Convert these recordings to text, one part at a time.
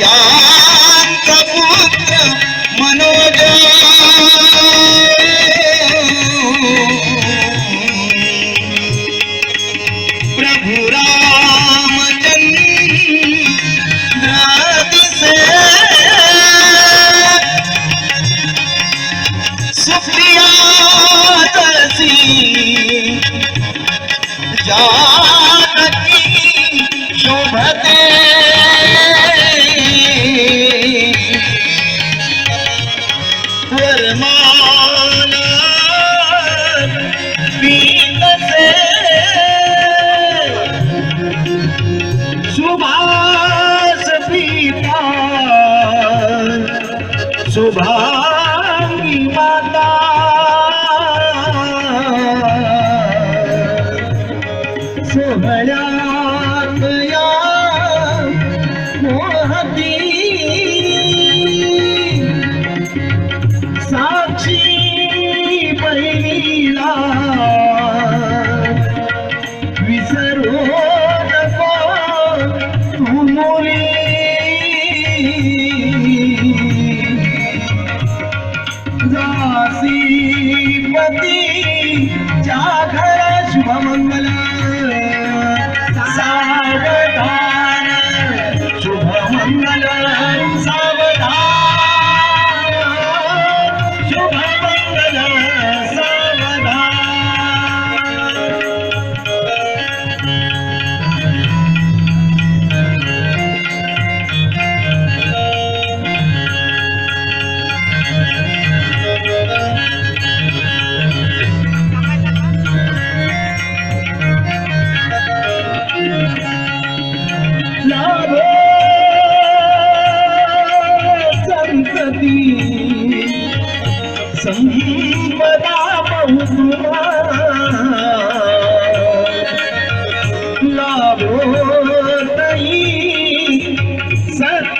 या दिनेश पुत्र मनोज। जाती तसी शोभते सोहळ्यात या मोहती साक्षी बहिणीला विसरू नको तू मुली. जासीपती जागर शुभमंगल। सावधान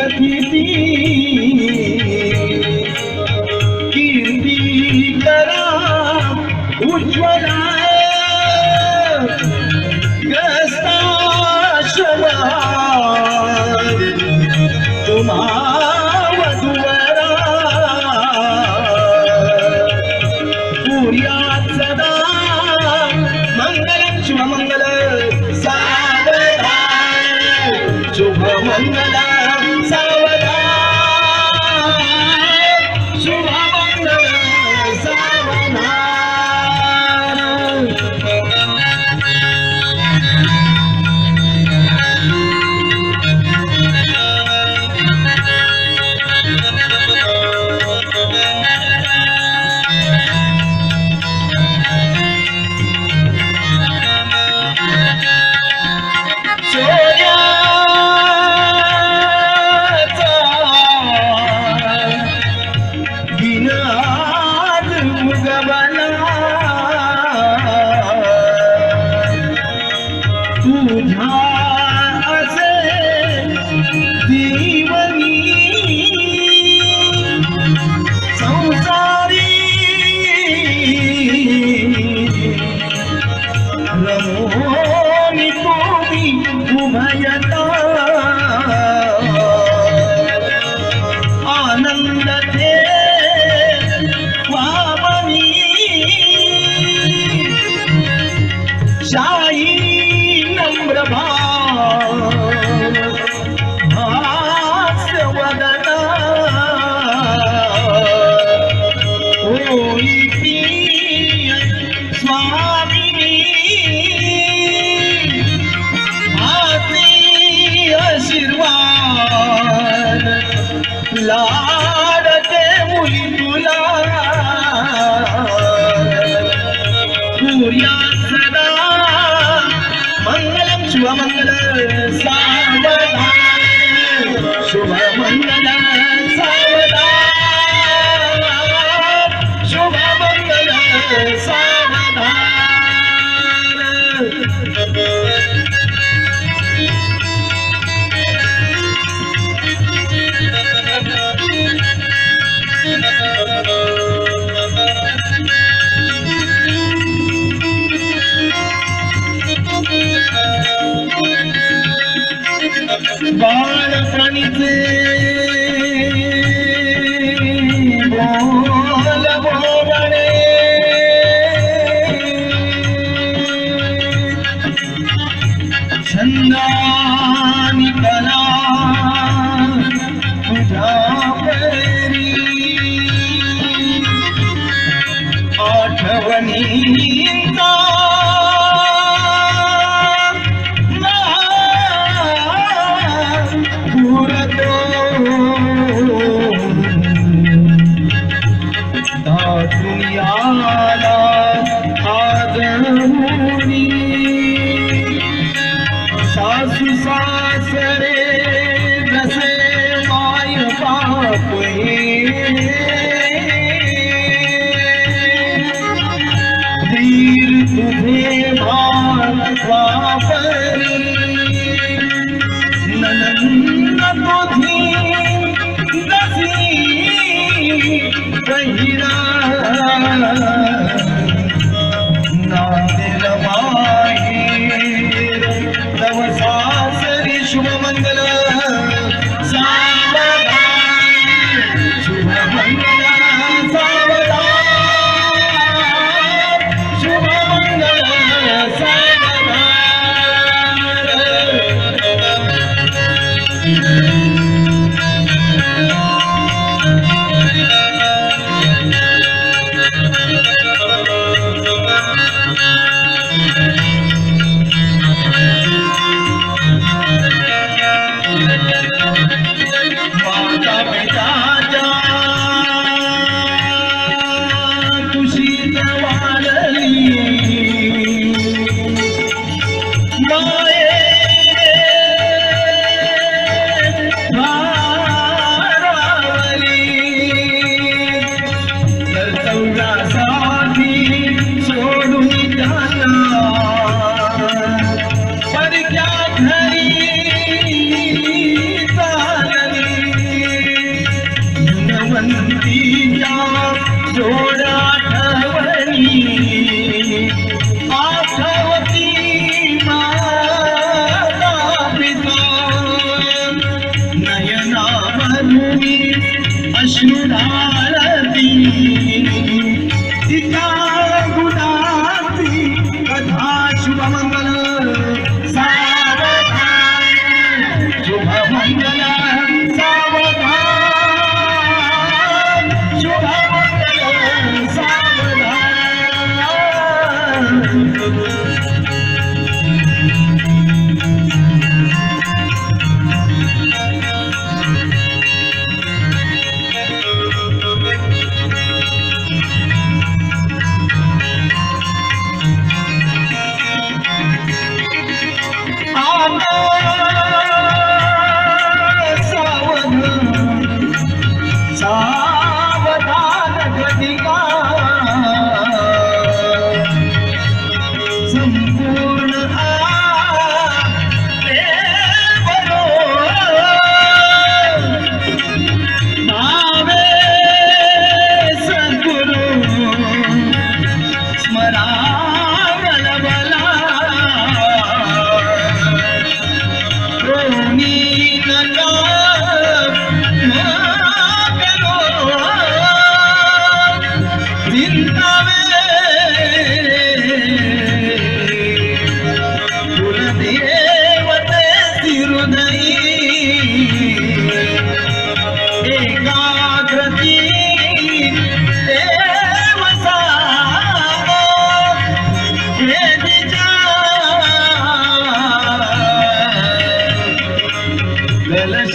कथिती कीर्ती करा उज्ज्वला. ग्रस्ताशला तुम्हा अश्रू धारती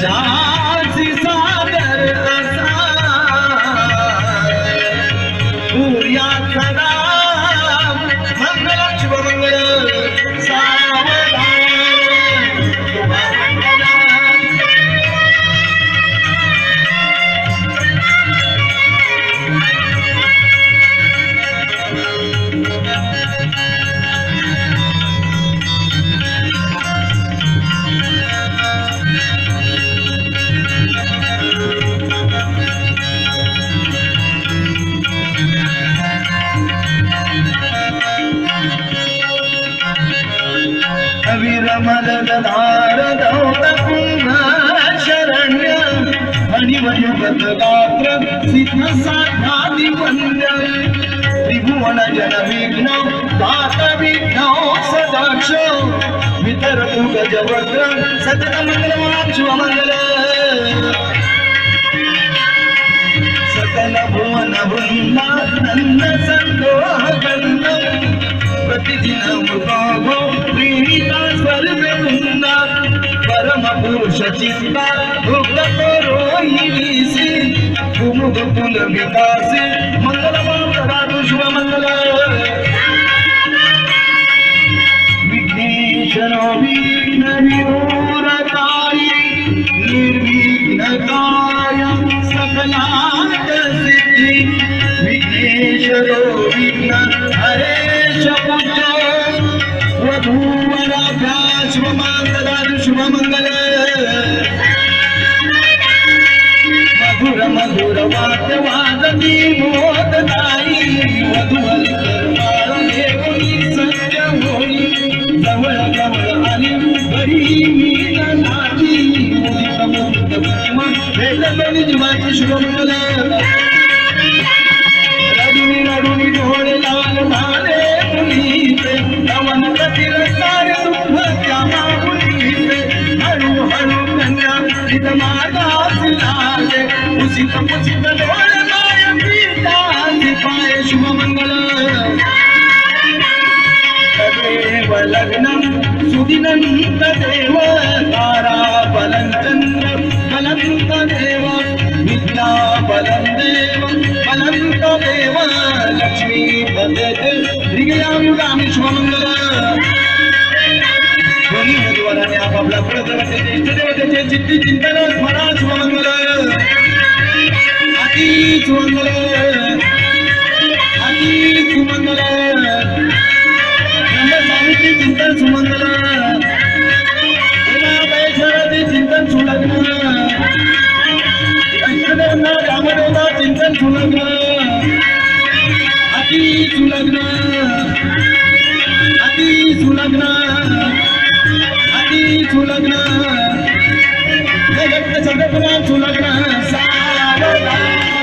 जा गात्र सिद्ध साध्यादि वंद्य त्रिभुवन जन विघ्न दात विघ्न सदाक्ष वितर तु गजवक्र सतत मंगल शिवमंगल. सकल भुवन वृंदानंद संदोह प्रतिदिन मृगो प्रीता स्वर्ग वृंदा شتيبا ركب روحي قوم بقول بقاس منغلا مانترا دشو منغلا বিঘ্নেশনবী নরিউরতায় নির্বিঘ্নতায় সকলান্ত সিদ্ধি বিঘ্নেশনবী वादती मोदताई वधुवर सत्य होई जवळ जवळ आली बरी मी सुदिनन्त देव तारा बलञ्चन्द्र बलन्त देव विद्या बलं देव बलन्त देव लक्ष्मी पदते हृदयामुगामि शुभमंगल दोन्ही उमेदवारांनी आपापल्या कुलदेवतेचे इष्टदेवतेचे चित्ती चिंतन स्मरा शुभमंगल अति सुमंगल अति सुमंगल ब्रह्म चिंतन सुमंगल सुलग्न अति सुलग्न अति सुलग्न अति सुलग्न। हे भक्त सगळं सुलग्न सावधान